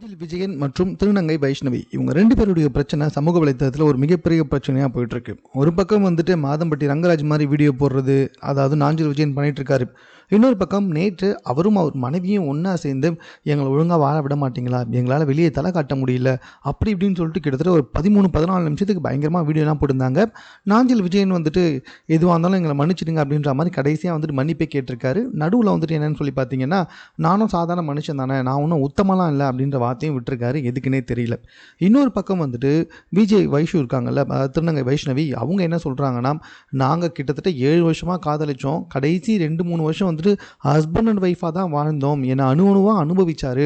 நாஞ்சில் விஜயன் மற்றும் திருநங்கை வைஷ்ணவி இவங்க ரெண்டு பேருடைய பிரச்சனை சமூக வலைத்தளத்தில் ஒரு மிகப்பெரிய பிரச்சனையாக போயிட்டுருக்கு. ஒரு பக்கம் வந்துட்டு மாதம்பட்டி ரங்கராஜ் மாதிரி வீடியோ போடுறது அதாவது நாஞ்சில் விஜயன் பண்ணிகிட்டு இருக்காரு. இன்னொரு பக்கம் நேற்று அவரும் அவர் மனைவியும் ஒன்றா சேர்ந்து எங்களை ஒழுங்காக வாழ விட மாட்டீங்களா? எங்களால் வெளியே தலை காட்ட முடியல. அப்படி இப்படின்னு சொல்லிட்டு கிட்டத்தட்ட ஒரு பதிமூணு பதினாலு நிமிஷத்துக்கு பயங்கரமாக வீடியோலாம் போட்டிருந்தாங்க. நாஞ்சில் விஜயன் வந்துட்டு எதுவாக இருந்தாலும் எங்களை மன்னிச்சிடுங்க அப்படின்ற மாதிரி கடைசியாக வந்துட்டு மன்னிப்பே கேட்டிருக்காரு. நடுவில் வந்துட்டு என்னென்னு சொல்லி பார்த்தீங்கன்னா நானும் சாதாரண மனுஷன் தானே நான் ஒன்றும் உத்தமலாம் இல்லை அப்படின்ற வார்த்தையும் விட்டுருக்காரு. எதுக்குன்னே தெரியல. இன்னொரு பக்கம் வந்துட்டு விஜய் வைஷு இருக்காங்கல்ல திருநங்கை வைஷ்ணவி அவங்க என்ன சொல்கிறாங்கன்னா நாங்கள் கிட்டத்தட்ட ஏழு வருஷமாக காதலிச்சோம். கடைசி ரெண்டு மூணு வருஷம் வந்து வந்துட்டு ஹஸ்பண்ட் அண்ட் ஒய்ஃபாக தான் வாழ்ந்தோம் என்னை அணு அணுவாக அனுபவிச்சாரு.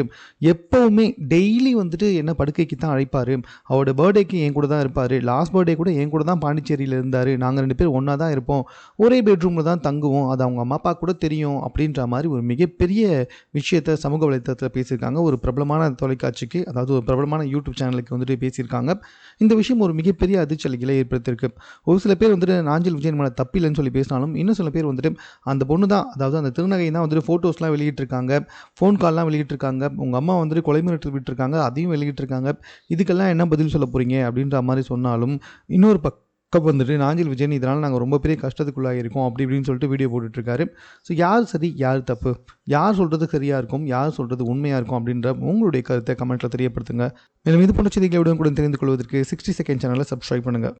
எப்போவுமே டெய்லி வந்துட்டு என்னை படுக்கைக்கு தான் அழைப்பார். அவரோட பர்த்டேக்கு என் கூட தான் இருப்பார். லாஸ்ட் பர்த்டே கூட என் கூட தான் பாண்டிச்சேரியில் இருந்தார். நாங்கள் ரெண்டு பேரும் ஒன்றா தான் இருப்போம். ஒரே பெட்ரூமில் தான் தங்குவோம். அது அவங்க அம்மா அப்பா கூட தெரியும் அப்படின்ற மாதிரி ஒரு மிகப்பெரிய விஷயத்தை சமூக வலைத்தளத்தில் பேசியிருக்காங்க. ஒரு பிரபலமான தொலைக்காட்சிக்கு அதாவது ஒரு பிரபலமான யூடியூப் சேனலுக்கு வந்துட்டு பேசியிருக்காங்க. இந்த விஷயம் ஒரு மிகப்பெரிய அதிர்ச்சலிகளை ஏற்படுத்தியிருக்கு. ஒரு சில பேர் வந்துட்டு நாஞ்சில் விஜயன் மேலே தப்பில்லைன்னு சொல்லி பேசினாலும் இன்னும் சில பேர் வந்துட்டு அந்த பொண்ணு தான் அதாவது அந்த திருநகை தான் வந்துட்டு ஃபோட்டோஸ்லாம் வெளியிட்டிருக்காங்க. ஃபோன் கால்லாம் வெளியிட்டிருக்காங்க. உங்கள் அம்மா வந்துட்டு கொலை மிரட்டல் விட்டுருக்காங்க. அதையும் வெளியிட்டிருக்காங்க. இதுக்கெல்லாம் என்ன பதில் சொல்ல போகிறீங்க அப்படின்ற மாதிரி சொன்னாலும் இன்னொரு பக்கம் வந்துட்டு நாஞ்சில் விஜயன் இதனால் நாங்கள் ரொம்ப பெரிய கஷ்டத்துக்குள்ளாக இருக்கோம். அப்படி இப்படின்னு சொல்லிட்டு வீடியோ போட்டுட்ருக்காரு. ஸோ யார் சரி யார் தப்பு? யார் சொல்கிறது சரியாக இருக்கும்? யார் சொல்கிறது உண்மையாக இருக்கும்? அப்படின்ற உங்களுடைய கருத்தை கமெண்ட்டில் தெரியப்படுத்துங்க. மேலும் இது போன்ற செய்திகளை கூட தெரிந்து கொள்வதற்கு சிக்ஸ்டி செகண்ட் சேனலை சப்ஸ்கிரைப் பண்ணுங்கள்